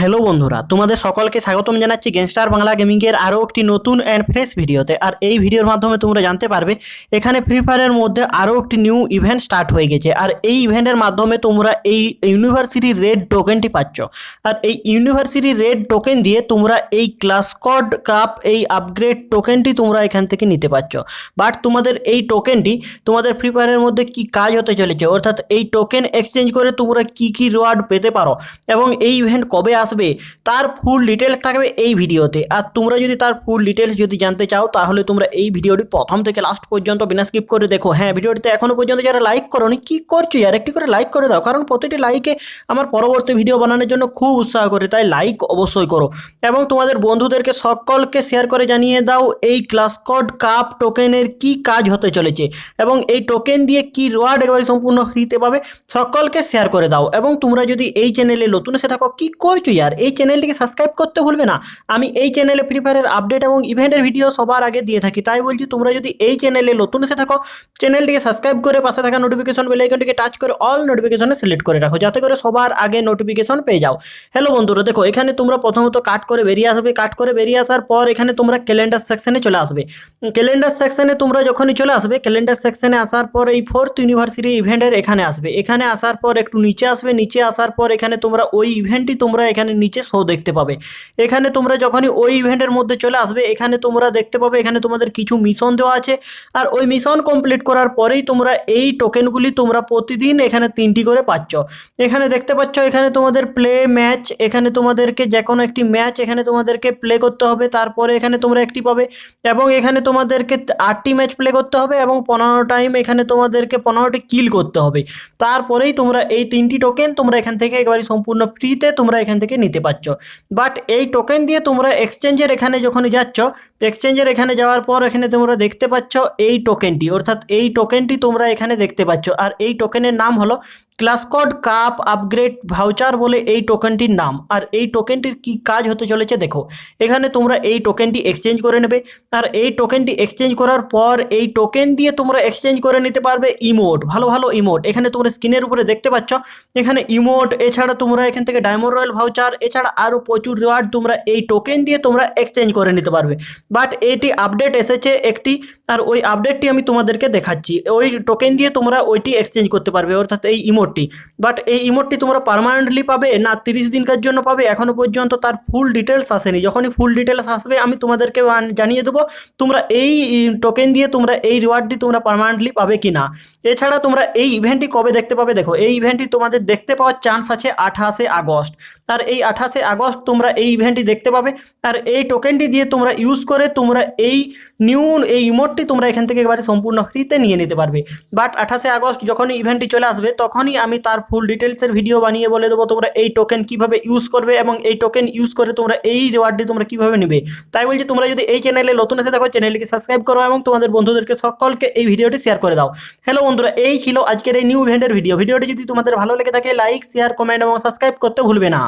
Hello বন্ধুরা, তোমাদের সকলকে স্বাগতম জানাচ্ছি গ্যাংস্টার বাংলা গেমিংয়ের আরও একটি নতুন অ্যান্ড ফ্রেশ ভিডিওতে। আর এই ভিডিওর মাধ্যমে তোমরা জানতে পারবে, এখানে ফ্রি ফায়ারের মধ্যে আরও একটি নিউ ইভেন্ট স্টার্ট হয়ে গেছে। আর এই ইভেন্টের মাধ্যমে তোমরা এই ইউনিভার্সিটি রেড টোকেনটি পাচ্ছ। আর এই ইউনিভার্সিটি রেড টোকেন দিয়ে তোমরা এই ক্লাসকড কাপ এই আপগ্রেড টোকেনটি তোমরা এখান থেকে নিতে পারছ বাট তোমাদের এই টোকেনটি তোমাদের ফ্রি ফায়ারের মধ্যে কি কাজ হতে চলেছে? অর্থাৎ এই টোকেন এক্সচেঞ্জ করে তোমরা কি কি রিওয়ার্ড পেতে পারো? এবং এই ইভেন্ট কবে আসবে, তার ফুল ডিটেলস থাকবে এই ভিডিওতে। আর তোমরা যদি তার ফুল ডিটেলস যদি জানতে চাও, তাহলে তোমরা এই ভিডিওটি প্রথম থেকে লাস্ট পর্যন্ত বিনা স্কিপ করে দেখো। হ্যাঁ ভিডিওটিতে এখনও পর্যন্ত যারা লাইক করোনি, কি করছ আর একটি করে লাইক করে দাও, কারণ প্রতিটি লাইকে আমার পরবর্তী ভিডিও বানানোর জন্য খুব উৎসাহ করে, তাই লাইক অবশ্যই করো। এবং তোমাদের বন্ধুদেরকে সকলকে শেয়ার করে জানিয়ে দাও, এই ক্লাস কোড কাপ টোকেনের কি কাজ হতে চলেছে এবং এই টোকেন দিয়ে কি রিওয়ার্ড একেবারে সম্পূর্ণ ফ্রিতে পাবে, সকলকে শেয়ার করে দাও। এবং তোমরা যদি এই চ্যানেলে নতুন এসে থাকো, কি করছ ইয়ার এই চ্যানেলটিকে সাবস্ক্রাইব করতে ভুলবে না। আমি এই চ্যানেলে ফ্রি ফায়ারের আপডেট এবং ইভেন্টের ভিডিও সবার আগে দিয়ে থাকি। তাই বলছি, তোমরা যদি এই চ্যানেলে নতুন এসে থাকো চ্যানেলটিকে সাবস্ক্রাইব করে পাশে থাকা নোটিফিকেশন বেল আইকনটিকে টাচ করে অল নোটিফিকেশনে সিলেক্ট করে রাখো, যাতে করে সবার আগে নোটিফিকেশন পেয়ে যাও। হ্যালো বন্ধুরা, দেখো, এখানে তোমরা প্রথমত কাট করে বেরিয়ে আসবে। কাট করে বেরিয়ে আসার পর এখানে তোমরা ক্যালেন্ডার সেকশনে চলে আসবে। ক্যালেন্ডার সেকশনে তোমরা যখনই চলে আসবে ক্যালেন্ডার সেকশনে আসার পর এই ফোর্থ ইউনিভার্সিটি ইভেন্টের এখানে আসবে। এখানে আসার পর একটু নিচে আসবে, নিচে আসার পর এখানে তোমরা ওই ইভেন্টটি তোমরা এখানে নিচে শো দেখতে পাবে। এখানে তোমরা যখনই ওই ইভেন্টের মধ্যে চলে আসবে, এখানে তোমরা দেখতে পাবে এখানে তোমাদের কিছু মিশন দেওয়া আছে। আর ওই মিশন কমপ্লিট করার পরেই তোমরা এই টোকেনগুলি তোমরা প্রতিদিন এখানে তিনটি করে পাচ্ছ। এখানে দেখতে পাচ্ছ, এখানে তোমাদের প্লে ম্যাচ এখানে তোমাদেরকে যে কোনো একটি ম্যাচ এখানে তোমাদেরকে প্লে করতে হবে, তারপরে এখানে তোমরা একটি পাবে এবং এখানে তোমাদেরকে আটটি ম্যাচ প্লে করতে হবে এবং পনেরো টাইম এখানে তোমাদেরকে পনেরোটি কিল করতে হবে। তারপরেই তোমরা এই তিনটি টোকেন তোমরা এখান থেকে একেবারে সম্পূর্ণ ফ্রিতে তোমরা এখান থেকে নিতে পারছ। বাট এই টোকেন দিয়ে তোমরা এক্সচেঞ্জের এখানে যখনই যাচ্ছ এক্সচেঞ্জের এখানে যাওয়ার পর এখানে তোমরা দেখতে পাচ্ছ এই টোকেনটি অর্থাৎ এই টোকেনটি তোমরা এখানে দেখতে পাচ্ছ। আর এই টোকেনের নাম হলো ক্লাসকড কাপ আপগ্রেড ভাউচার বলে এই টোকেনটির নাম। আর এই টোকেনটির কি কাজ হতে চলেছে দেখো। এখানে তোমরা এই টোকেনটি এক্সচেঞ্জ করে নেবে। আর এই টোকেনটি এক্সচেঞ্জ করার পর এই টোকেন দিয়ে তোমরা এক্সচেঞ্জ করে নিতে পারবে ইমোট, ভালো ভালো ইমোট। এখানে তোমরা স্ক্রিনের উপরে দেখতে পাচ্ছ, এখানে ইমোট, এছাড়া তোমরা এখান থেকে ডায়মন্ড রয়্যাল ভাউচার, এছাড়া আরও প্রচুর রিওয়ার্ড তোমরা এই টোকেন দিয়ে তোমরা এক্সচেঞ্জ করে নিতে পারবে। বাট এটি আপডেট এসেছে একটি, আর ওই আপডেটটি আমি তোমাদেরকে দেখাচ্ছি। ওই টোকেন দিয়ে তোমরা ওইটি এক্সচেঞ্জ করতে পারবে, অর্থাৎ এই ইমোটটি। বাট এই ইমোটটি তোমরা পারমানেন্টলি পাবে, না তিরিশ দিনকার জন্য পাবে এখনও পর্যন্ত তার ফুল ডিটেলস আসেনি। যখনই ফুল ডিটেলস আসবে, আমি তোমাদেরকে জানিয়ে দেবো তোমরা এই টোকেন দিয়ে তোমরা এই রিওয়ার্ডটি তোমরা পারমানেন্টলি পাবে কি না এছাড়া তোমরা এই ইভেন্টটি কবে দেখতে পাবে? দেখো, এই ইভেন্টটি তোমাদের দেখতে পাওয়ার চান্স আছে আঠাশে আগস্ট। আর এই আঠাশে আগস্ট তোমরা এই ইভেন্টটি দেখতে পাবে। আর এই টোকেনটি দিয়ে তোমরা ইউজ করে তোমরা এই নিউ এই ইমোটটি তোমরা এখান থেকে একেবারে সম্পূর্ণ ফ্রিতে নিয়ে নিতে পারবে। বাট আঠাশে আগস্ট যখনই ইভেন্টটি চলে আসবে, তখনই আমি তার ফুল ডিটেলসের ভিডিও বানিয়ে বলে দেবো তোমরা এই টোকেন কীভাবে ইউজ করবে এবং এই টোকেন ইউজ করে তোমরা এই রিওয়ার্ডটি তোমরা কীভাবে নেবে। তাই বলছি, তোমরা যদি এই চ্যানেলে নতুন এসে দেখো চ্যানেলটিকে সাবস্ক্রাইব করো এবং তোমাদের বন্ধুদেরকে সকলকে এই ভিডিওটি শেয়ার করে দাও। হ্যালো বন্ধুরা, এই ছিল আজকের এই নিউ ইভেন্টের ভিডিও ভিডিওটি যদি তোমাদের ভালো লেগে থাকে লাইক শেয়ার কমেন্ট এবং সাবস্ক্রাইব করতে ভুলবে না।